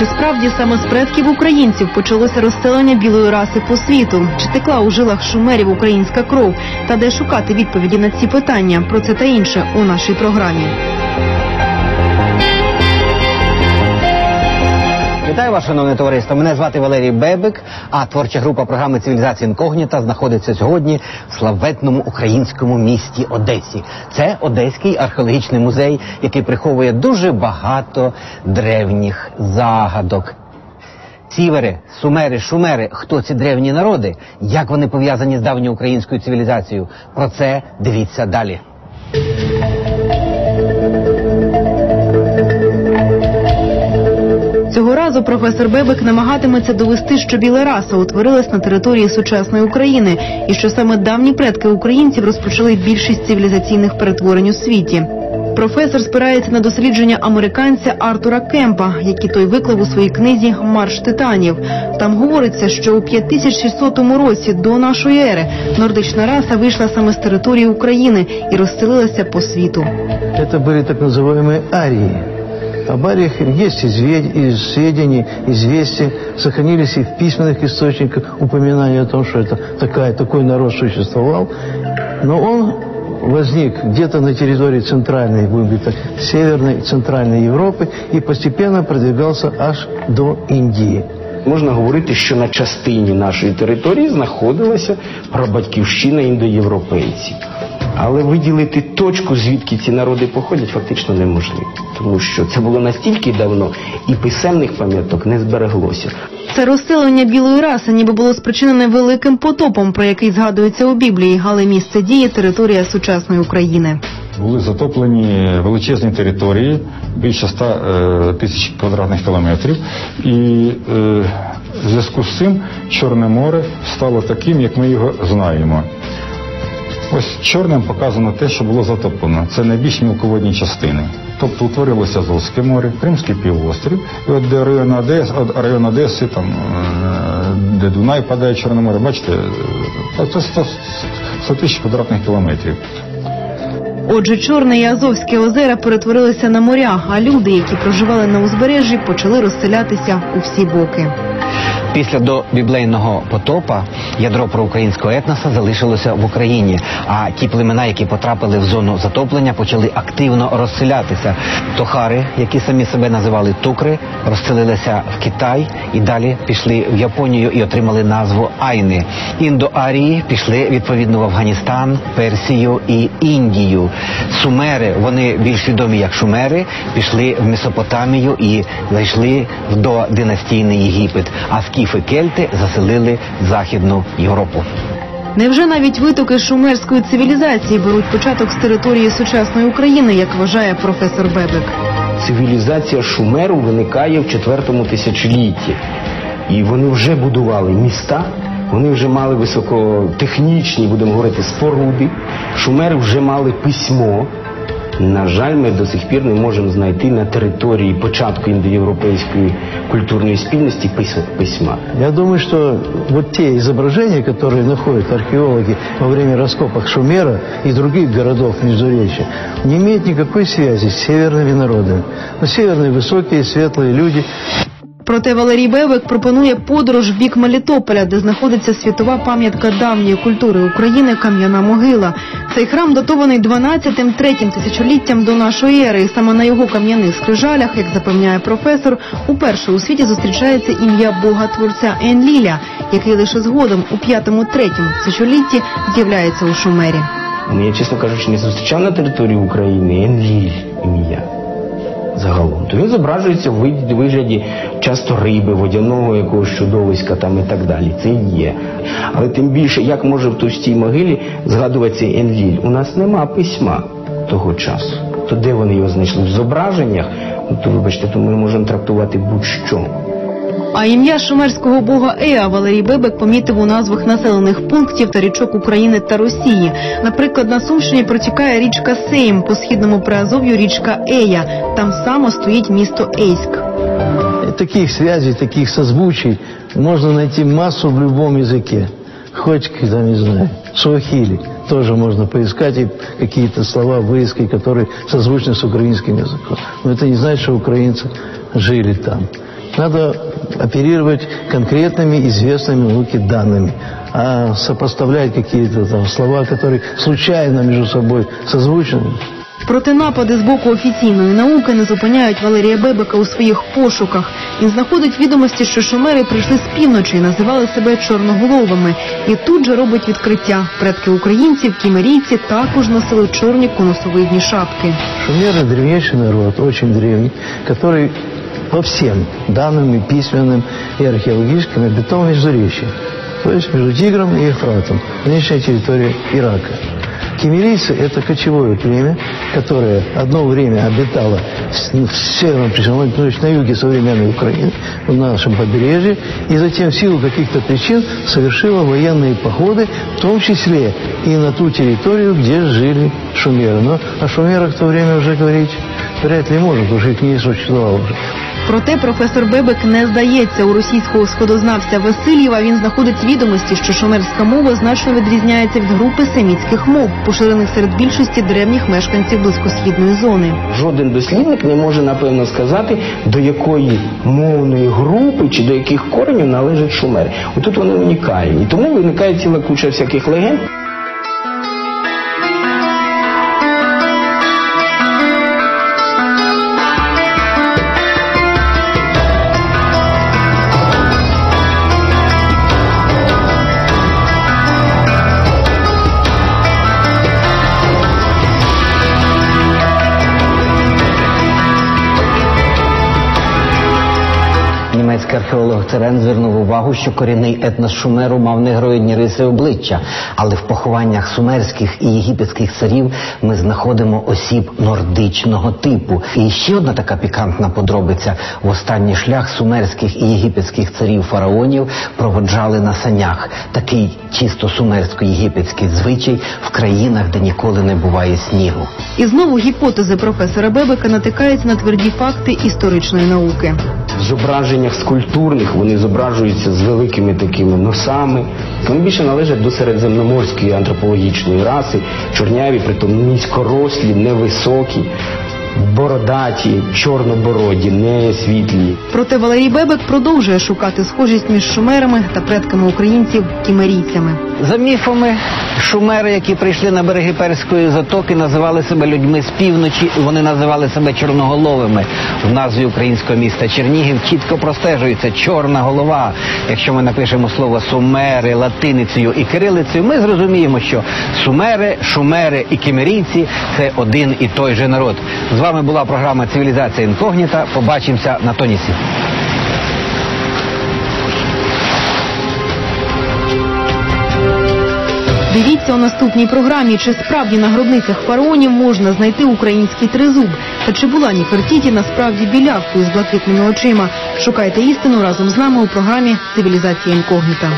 Чи справді саме з предків українців почалося розселення білої раси по світу? Чи текла у жилах шумерів українська кров? Та де шукати відповіді на ці питання? Про це та інше у нашій програмі. Вітаю вас, шановне товариство. Мене звати Валерій Бебик, а творча група програми Цивілізація Інкогніта знаходиться сьогодні в славетному українському місті Одесі. Це Одеський археологічний музей, який приховує дуже багато древніх загадок. Сівери, сумери, шумери, хто ці древні народи, як вони пов'язані з давньоукраїнською цивілізацією? Про це дивіться далі. Цього разу професор Бебек намагатиметься довести, що біла раса утворилась на території сучасної України, і що саме давні предки українців розпочали більшість цивілізаційних перетворень у світі. Професор спирається на дослідження американця Артура Кемпа, які той виклав у своїй книзі Марш титанів. Там говориться, що у 5600 році до нашої ери нордична раса вийшла саме з території України і розселилася по світу. Это были так называемые арии. Об ариях есть изве- из сведений, известия, сохранились и в письменных источниках упоминания о том, что это такая, такой народ существовал. Но он возник где-то на территории центральной, будем говорить так, северной и центральной Европы и постепенно продвигался аж до Индии. Можна говорити, що на частині нашої території знаходилася прабатьківщина індоєвропейців. Але виділити точку, звідки ці народи походять, фактично неможливо. Тому що це було настільки давно, і писемних пам'яток не збереглося. Це розселення білої раси ніби було спричинене великим потопом, про який згадується у Біблії, але місце дії територія сучасної України. Були затоплені величезні території, більше 100 е, тисяч квадратних кілометрів, і е, в зв'язку з цим Чорне море стало таким, як ми його знаємо. Ось чорним показано те, що було затоплено. Це найбільш мілководні частини. Тобто утворилося Азовське море, Кримський півострів, і от де район Одеси, район Одеси, там, е, де Дунай падає Чорне море, бачите, е, це 100, 100 тисяч квадратних кілометрів. Отже, Чорне і Азовське озера перетворилися на моря, а люди, які проживали на узбережжі, почали розселятися у всі боки. Після добіблейного потопа ядро проукраїнського етноса залишилося в Україні. А ті племена, які потрапили в зону затоплення, почали активно розселятися. Тохари, які самі себе називали тукри, розселилися в Китай і далі пішли в Японію і отримали назву Айни. Індоарії пішли відповідно в Афганістан, Персію і Індію. Сумери, вони більш відомі як шумери, пішли в Месопотамію і зайшли в додинастійний Єгипет. А скіфи кельти заселили Західну Європу. Невже навіть витоки шумерської цивілізації беруть початок з території сучасної України, як вважає професор Бебек? Цивілізація Шумеру виникає в четвертому тисячолітті. І вони вже будували міста, вони вже мали високотехнічні, будемо говорити, споруди. Шумери вже мали письмо На жаль, ми до сих пір не можемо знайти на території початку індоєвропейської культурної спільності пис- письма. Я думаю, что вот те изображения, которые находят археологи во время раскопок Шумера и других городов Междуречия, не имеют никакой связи с северными народами. Но северные высокие, светлые люди, Проте Валерій Бебек пропонує подорож в бік Мелітополя, де знаходиться світова пам'ятка давньої культури України Кам'яна могила. Цей храм датований 12-3 тисячоліттям до нашої ери. І саме на його кам'яних скрижалях, як запевняє професор, уперше у світі зустрічається ім'я бога творця Енліля, який лише згодом у 5-3 тисячолітті з'являється у Шумері. Ну, Я, чесно кажучи, не зустрічав на території України Енліль ім'я загалом. То він зображується в вигляді часто риби, водяного якогось чудовиська там і так далі. Це є. Але тим більше, як може в товстій могилі згадуватися Енліль? У нас нема письма того часу. То де вони його знайшли? В зображеннях? Ну, то вибачте, то ми можемо трактувати будь-що. А ім'я шумерського бога Еа Валерій Бебек помітив у назвах населених пунктів та річок України та Росії. Наприклад, на Сумщині протікає річка Сейм, по східному Приазов'ю річка Ея. Там само стоїть місто Ейськ. И таких связей, таких созвучий можно найти массу в любом языке. Хоть, там, не знаю, суахили тоже можно поискать и какие-то слова выискать, которые созвучны с украинским языком. Но это не значит, что украинцы жили там. надо оперировать конкретными известными науке данными. А сопоставлять какие-то там слова, которые случайно между собой созвучны, Проте напади з боку офіційної науки не зупиняють Валерія Бебека у своїх пошуках. Він знаходить відомості, що шумери прийшли з півночі і називали себе чорноголовими. І тут же робить відкриття. Предки українців, кімерійці також носили чорні конусовидні шапки. Шумеры – древнейший народ, очень древний, который по всем данным и письменным, и археологическим обитал в Междуречье, то есть между Тигром и Ефратом, нынешняя территория Ирака. Кемерийцы – это кочевое племя, которое одно время обитало в в северном Причерноморье, то есть на юге современной Украины, на нашем побережье, и затем в силу каких-то причин совершило военные походы, в том числе и на ту территорию, где жили шумеры. Но о шумерах в то время уже говорить вряд ли можно, потому что их не существовало уже. Проте професор Бебек не здається у російського сходознавця Васильєва. Він знаходить відомості, що шумерська мова значно відрізняється від групи семітських мов, поширених серед більшості древніх мешканців близькосхідної зони. Жоден дослідник не може напевно сказати, до якої мовної групи чи до яких коренів належать шумери. Отут вони унікальні. Тому виникає ціла куча всяких легенд. Німецький археолог Церен звернув увагу, що корінний етнос Шумеру мав негроїдні риси обличчя, але в похованнях сумерських і єгипетських царів ми знаходимо осіб нордичного типу. І ще одна така пікантна подробиця: в останній шлях сумерських і єгипетських царів фараонів проводжали на санях. Такий чисто сумерсько-єгипетський звичай в країнах, де ніколи не буває снігу. І знову гіпотези професора Бебека натикаються на тверді факти історичної науки. В зображеннях скульптурних вони зображуються з великими такими носами. Вони більше належать до середземноморської антропологічної раси, чорняві, притом низькорослі, невисокі, бородаті, чорнобороді, не світлі. Проте Валерій Бебек продовжує шукати схожість між шумерами та предками українців кімерійцями. За міфами, шумери, які прийшли на береги Перської затоки, називали себе людьми з півночі. Вони називали себе чорноголовими. В назві українського міста Чернігів чітко простежується чорна голова. Якщо ми напишемо слово сумери латиницею і кирилицею, ми зрозуміємо, що сумери, шумери і кімерійці це один і той же народ. З вами була програма Цивілізація інкогніта. Побачимося на тонісі. Дивіться у наступній програмі, чи справді на гробницях фараонів можна знайти український тризуб, та чи була Нефертіті насправді білявкою з блакитними очима. Шукайте істину разом з нами у програмі Цивілізація інкогніта.